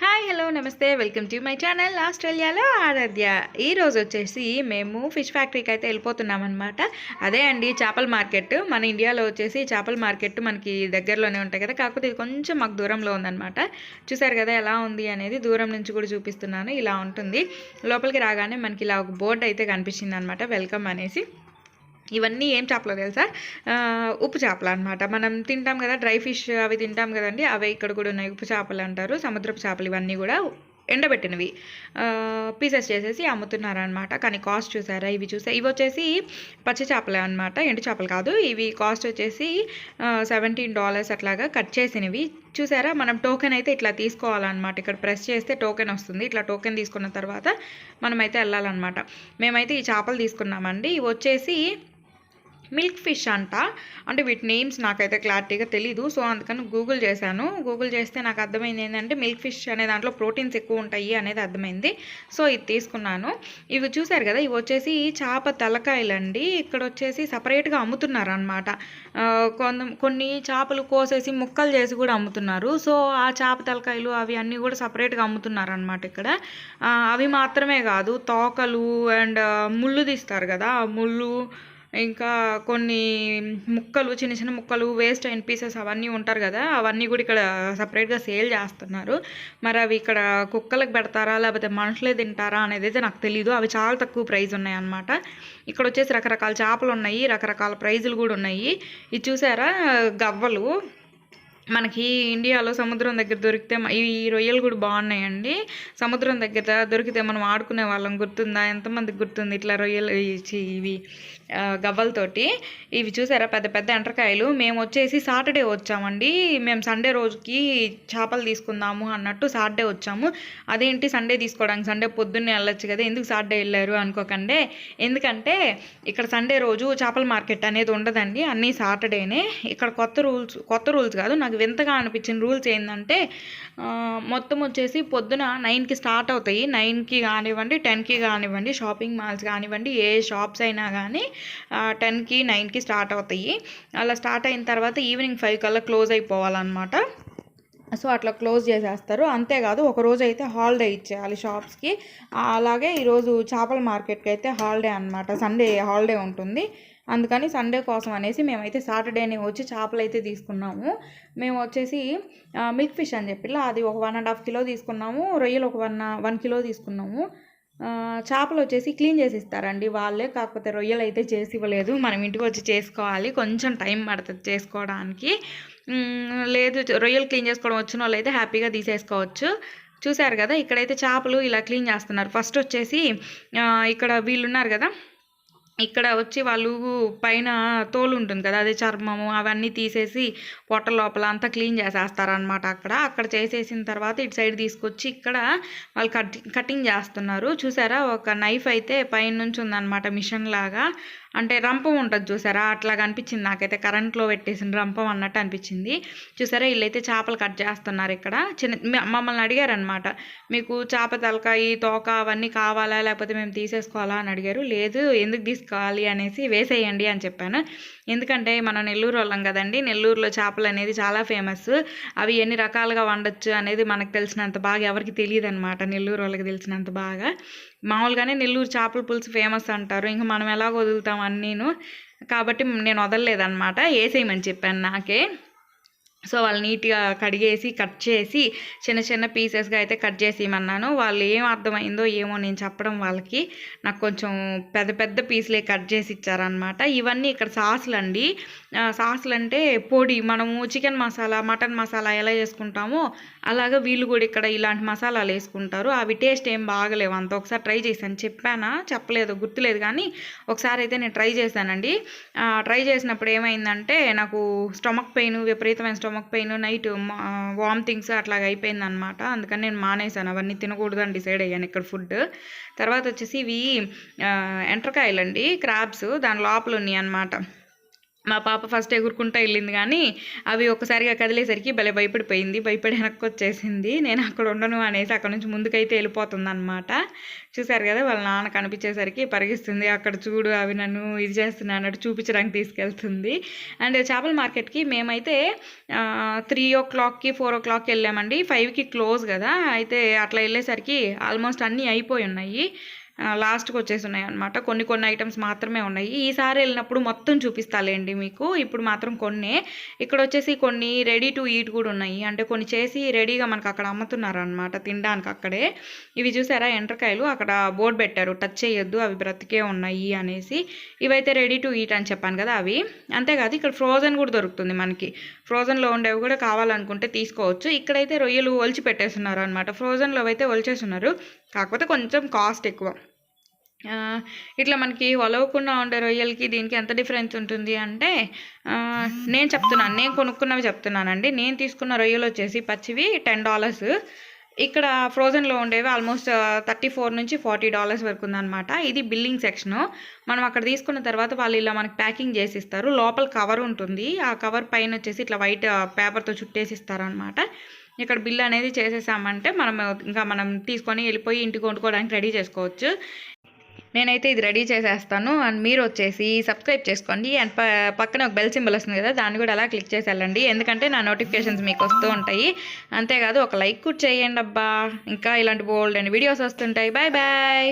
Hi hello నమస్తే. Welcome to my channel ఆస్ట్రేలియాలో ఆరాధ్య. ఈ రోజు వచ్చేసి మేము ఫిష్ ఫ్యాక్టరీకి అయితే వెళ్ళిపోతున్నాం అనమాట అదే అండి చేపల మార్కెట్. మన ఇండియాలో వచ్చేసి చేపల మార్కెట్ మనకి దగ్గరలోనే ఉంటాయి కదా. కాకపోతే ఇది కొంచెం మాకు దూరంలో ఉందన్నమాట. చూసారు కదా ఎలా ఉంది అనేది దూరం నుంచి కూడా చూపిస్తున్నాను. ఇలా ఉంటుంది. లోపలికి రాగానే మనకి ఇలా ఒక బోర్డు అయితే కనిపించింది అనమాట వెల్కమ్ అనేసి. ఇవన్నీ ఏం చేపలు తెలుసా? ఉప్పు చేపలు అనమాట మనం తింటాం కదా డ్రై ఫిష్ అవి తింటాం కదండి అవి ఇక్కడ కూడా ఉన్నాయి. ఉప్పు చేపలు అంటారు సముద్రపు చేపలు ఇవన్నీ కూడా ఎండబెట్టినవి. పీసెస్ చేసేసి అమ్ముతున్నారనమాట కానీ కాస్ట్ చూసారా? ఇవి చూసా ఇవి వచ్చేసి పచ్చి చేపలే అనమాట ఎండు చేపలు కాదు ఇవి కాస్ట్ వచ్చేసి సెవెంటీన్ డాలర్స్ అట్లాగా కట్ చేసినవి. చూసారా? మనం టోకెన్ అయితే ఇట్లా తీసుకోవాలన్నమాట. ఇక్కడ ప్రెస్ చేస్తే టోకెన్ వస్తుంది. ఇట్లా టోకెన్ తీసుకున్న తర్వాత మనమైతే వెళ్ళాలన్నమాట. మేమైతే ఈ చేపలు తీసుకున్నామండి. ఇవి వచ్చేసి మిల్క్ ఫిష్ అంట. అంటే వీటి నేమ్స్ నాకైతే క్లారిటీగా తెలీదు. సో అందుకని గూగుల్ చేశాను. గూగుల్ చేస్తే నాకు అర్థమైంది ఏంటంటే మిల్క్ ఫిష్ అనే దాంట్లో ప్రోటీన్స్ ఎక్కువ ఉంటాయి అనేది అర్థమైంది. సో ఇది తీసుకున్నాను. ఇవి చూసారు కదా ఇవి వచ్చేసి చేప తలకాయలండి. ఇక్కడ వచ్చేసి సపరేట్గా అమ్ముతున్నారు అనమాట కొంత కొన్ని చేపలు కోసేసి ముక్కలు చేసి కూడా అమ్ముతున్నారు. సో ఆ చేప తలకాయలు అవి అన్నీ కూడా సపరేట్గా అమ్ముతున్నారు అనమాట ఇక్కడ. అవి మాత్రమే కాదు తోకలు అండ్ ముళ్ళు తీస్తారు కదా ముళ్ళు ఇంకా కొన్ని ముక్కలు చిన్న చిన్న ముక్కలు వేస్ట్ అయిన పీసెస్ అవన్నీ ఉంటారు కదా అవన్నీ కూడా ఇక్కడ సపరేట్గా సేల్ చేస్తున్నారు. మరి అవి ఇక్కడ కుక్కలకు పెడతారా లేకపోతే మనుషులే తింటారా అనేది అయితే నాకు తెలియదు అవి చాలా తక్కువ ప్రైజ్ ఉన్నాయి అన్నమాట ఇక్కడ వచ్చేసి రకరకాల చేపలు ఉన్నాయి రకరకాల ప్రైజులు కూడా ఉన్నాయి. ఇది చూసారా? గవ్వలు. మనకి ఇండియాలో సముద్రం దగ్గర దొరికితే ఈ రొయ్యలు కూడా బాగున్నాయండి. సముద్రం దగ్గర దొరికితే మనం ఆడుకునే వాళ్ళం. గుర్తుందా? ఎంతమందికి గుర్తుంది ఇట్లా రొయ్యలు ఇవి గవ్వలతోటి? ఇవి చూసారా? పెద్ద పెద్ద ఎండ్రకాయలు. మేము వచ్చేసి సాటర్డే వచ్చామండి. మేము సండే రోజుకి చేపలు తీసుకుందాము అన్నట్టు సాటర్డే వచ్చాము. అదేంటి? సండే తీసుకోవడానికి. సండే పొద్దున్నే వెళ్ళొచ్చు కదా. ఎందుకు సాటర్డే వెళ్ళారు అనుకోకండి. ఎందుకంటే ఇక్కడ సండే రోజు చేపల మార్కెట్ అనేది ఉండదండి. అన్నీ సాటర్డేనే. ఇక్కడ కొత్త రూల్స్ కొత్త రూల్స్ కాదు. నాకు వింతగా అనిపించిన రూల్స్ ఏంటంటే మొత్తం వచ్చేసి పొద్దున నైన్కి స్టార్ట్ అవుతాయి. నైన్కి కానివ్వండి టెన్కి కానివ్వండి షాపింగ్ మాల్స్ కానివ్వండి ఏ షాప్స్ అయినా కానీ టెన్కి నైన్కి స్టార్ట్ అవుతాయి. అలా స్టార్ట్ అయిన తర్వాత ఈవినింగ్ ఫైవ్ కల్లా క్లోజ్ అయిపోవాలన్నమాట. సో అట్లా క్లోజ్ చేసేస్తారు. అంతేకాదు ఒక రోజు అయితే హాలిడే ఇచ్చేయాలి షాప్స్కి. అలాగే ఈరోజు చేపల మార్కెట్కి అయితే హాలిడే అనమాట సండే హాలిడే ఉంటుంది. అందుకని సండే కోసం అనేసి మేమైతే సాటర్డేనే వచ్చి చేపలు అయితే తీసుకున్నాము. మేము వచ్చేసి మిల్క్ ఫిష్ అని చెప్పి అది ఒక వన్ అండ్ హాఫ్ కిలో తీసుకున్నాము. రొయ్యలు ఒక వన్ వన్ కిలో తీసుకున్నాము. చేపలు వచ్చేసి క్లీన్ చేసి ఇస్తారండి వాళ్ళే కాకపోతే రొయ్యలు అయితే చేసి ఇవ్వలేదు. మనం ఇంటికి వచ్చి చేసుకోవాలి. కొంచెం టైం పడుతుంది చేసుకోవడానికి. లేదు రొయ్యలు క్లీన్ చేసుకోవడం వచ్చిన వాళ్ళు అయితే హ్యాపీగా తీసేసుకోవచ్చు. చూశారు కదా ఇక్కడైతే చేపలు ఇలా క్లీన్ చేస్తున్నారు. ఫస్ట్ వచ్చేసి ఇక్కడ వీళ్ళున్నారు కదా ఇక్కడ వచ్చి వాళ్ళు పైన తోలు ఉంటుంది కదా అదే చర్మము అవన్నీ తీసేసి పొట్ట లోపల అంతా క్లీన్ చేసేస్తారనమాట అక్కడ. అక్కడ చేసేసిన తర్వాత ఇటు సైడ్ తీసుకొచ్చి ఇక్కడ వాళ్ళు కటింగ్ కటింగ్ చేస్తున్నారు. చూసారా? ఒక నైఫ్ అయితే పైన నుంచి ఉందన్నమాట మిషన్ లాగా. అంటే రంపం ఉంటుంది చూసారా? అట్లా అనిపించింది నాకైతే. కరెంట్లో పెట్టేసిన రంపం అన్నట్టు అనిపించింది. చూసారా? వీళ్ళైతే చేపలు కట్ చేస్తున్నారు ఇక్కడ. చిన్న మమ్మల్ని అడిగారనమాట మీకు చేప తలకాయ తోక అవన్నీ కావాలా? లేకపోతే మేము తీసేసుకోవాలా? అని అడిగారు. లేదు. ఎందుకు తీసుకు తీసుకోవాలి అనేసి వేసేయండి అని చెప్పాను. ఎందుకంటే మనం నెల్లూరు వాళ్ళం కదండి నెల్లూరులో చేపలు అనేది చాలా ఫేమస్. అవి ఎన్ని రకాలుగా వండొచ్చు అనేది మనకు తెలిసినంత బాగా ఎవరికి తెలియదు అనమాట నెల్లూరు వాళ్ళకి తెలిసినంత బాగా. మామూలుగానే నెల్లూరు చేపల పులుసు ఫేమస్ అంటారు. ఇంకా మనం ఎలా వదులుతాం అన్నీను. కాబట్టి నేను వదలలేదన్నమాట. వేసేయమని చెప్పాను నాకే. సో వాళ్ళు నీట్గా కడిగేసి కట్ చేసి చిన్న చిన్న పీసెస్గా అయితే కట్ చేసి ఇమ్మన్నాను వాళ్ళు ఏం అర్థమైందో ఏమో నేను చెప్పడం వాళ్ళకి. నాకు కొంచెం పెద్ద పెద్ద పీసులే కట్ చేసి ఇచ్చారనమాట ఇవన్నీ ఇక్కడ సాసులు అండి సాసులు అంటే పొడి మనము చికెన్ మసాలా మటన్ మసాలా ఎలా చేసుకుంటామో అలాగే వీళ్ళు కూడా ఇక్కడ ఇలాంటి మసాలాలు వేసుకుంటారు. అవి టేస్ట్ ఏం బాగలేవు. అంత ఒకసారి ట్రై చేశాను. చెప్పానా? చెప్పలేదు గుర్తులేదు కానీ ఒకసారి అయితే నేను ట్రై చేశానండి. ట్రై చేసినప్పుడు ఏమైందంటే నాకు స్టమక్ పెయిన్ విపరీతమైన స్టమక్ పెయిన్ నైట్ వామిటింగ్స్ అట్లాగ అయిపోయింది అనమాట అందుకని నేను మానేశాను. అవన్నీ తినకూడదని డిసైడ్ అయ్యాను ఇక్కడ ఫుడ్. తర్వాత వచ్చేసి ఇవి ఆ, అండి క్రాబ్స్ దాని లోపల ఉన్నాయి అనమాట మా పాప ఫస్ట్ ఎగురుకుంటా వెళ్ళింది కానీ అవి ఒకసారిగా కదిలేసరికి భలే భయపడిపోయింది భయపడి వెనక్కి వచ్చేసింది. నేను అక్కడ ఉండను అనేసి అక్కడ నుంచి ముందుకైతే వెళ్ళిపోతుంది అనమాట చూసారు కదా వాళ్ళ నాన్న కనిపించేసరికి పరిగిస్తుంది అక్కడ చూడు అవి నన్ను ఇది చేస్తున్నా అన్నట్టు చూపించడానికి తీసుకెళ్తుంది. అండ్ చేపల మార్కెట్కి మేమైతే త్రీ ఓ క్లాక్కి ఫోర్ ఓ క్లాక్కి వెళ్ళామండి ఫైవ్కి క్లోజ్ కదా అయితే అట్లా వెళ్ళేసరికి ఆల్మోస్ట్ అన్నీ అయిపోయి ఉన్నాయి. లాస్ట్కి వచ్చేసి ఉన్నాయి అనమాట కొన్ని కొన్ని ఐటమ్స్ మాత్రమే ఉన్నాయి. ఈసారి వెళ్ళినప్పుడు మొత్తం చూపిస్తాలేండి మీకు. ఇప్పుడు మాత్రం కొన్ని. ఇక్కడ వచ్చేసి కొన్ని రెడీ టు ఈట్ కూడా ఉన్నాయి. అంటే కొన్ని చేసి రెడీగా మనకు అక్కడ అమ్ముతున్నారు అనమాట తినడానికి అక్కడే. ఇవి చూసారా? ఎండ్రకాయలు. అక్కడ బోర్డు పెట్టారు. టచ్ చేయొద్దు అవి బ్రతికే ఉన్నాయి అనేసి. ఇవైతే రెడీ టు ఈట్ అని చెప్పాను కదా అవి. అంతేకాదు ఇక్కడ ఫ్రోజన్ కూడా దొరుకుతుంది మనకి. ఫ్రోజన్లో ఉండేవి కూడా కావాలనుకుంటే తీసుకోవచ్చు. ఇక్కడైతే రొయ్యలు ఒలిచి పెట్టేస్తున్నారు అనమాట ఫ్రోజన్లో అయితే ఒలిచేస్తున్నారు. కాకపోతే కొంచెం కాస్ట్ ఎక్కువ. ఇట్లా మనకి ఒలవకుండా ఉండే రొయ్యలకి దీనికి ఎంత డిఫరెన్స్ ఉంటుంది అంటే నేను చెప్తున్నాను నేను కొనుక్కున్నవి చెప్తున్నానండి. నేను తీసుకున్న రొయ్యలు వచ్చేసి పచ్చివి టెన్ డాలర్స్. ఇక్కడ ఫ్రోజన్లో ఉండేవి ఆల్మోస్ట్ థర్టీ ఫోర్ నుంచి ఫార్టీ డాలర్స్ వరకు ఉందన్నమాట. ఇది బిల్లింగ్ సెక్షను. మనం అక్కడ తీసుకున్న తర్వాత వాళ్ళు ఇలా మనకి ప్యాకింగ్ చేసి ఇస్తారు లోపల కవర్ ఉంటుంది. ఆ కవర్ పైన వచ్చేసి ఇట్లా వైట్ పేపర్తో చుట్టేసి ఇస్తారనమాట ఇక్కడ బిల్ అనేది చేసేసామంటే మనం ఇంకా మనం తీసుకొని వెళ్ళిపోయి ఇంటికి వండుకోవడానికి రెడీ చేసుకోవచ్చు. నేనైతే ఇది రెడీ చేసేస్తాను అండ్ మీరు వచ్చేసి సబ్స్క్రైబ్ చేసుకోండి అండ్ ప పక్కన ఒక బెల్ సింబల్ వస్తుంది కదా దాన్ని కూడా అలా క్లిక్ చేసి వెళ్ళండి ఎందుకంటే నా నోటిఫికేషన్స్ మీకు వస్తూ ఉంటాయి. అంతేకాదు ఒక లైక్ కూడా చేయండి అబ్బా. ఇంకా ఇలాంటి బోల్డ్ అండ్ వీడియోస్ వస్తుంటాయి. Bye bye.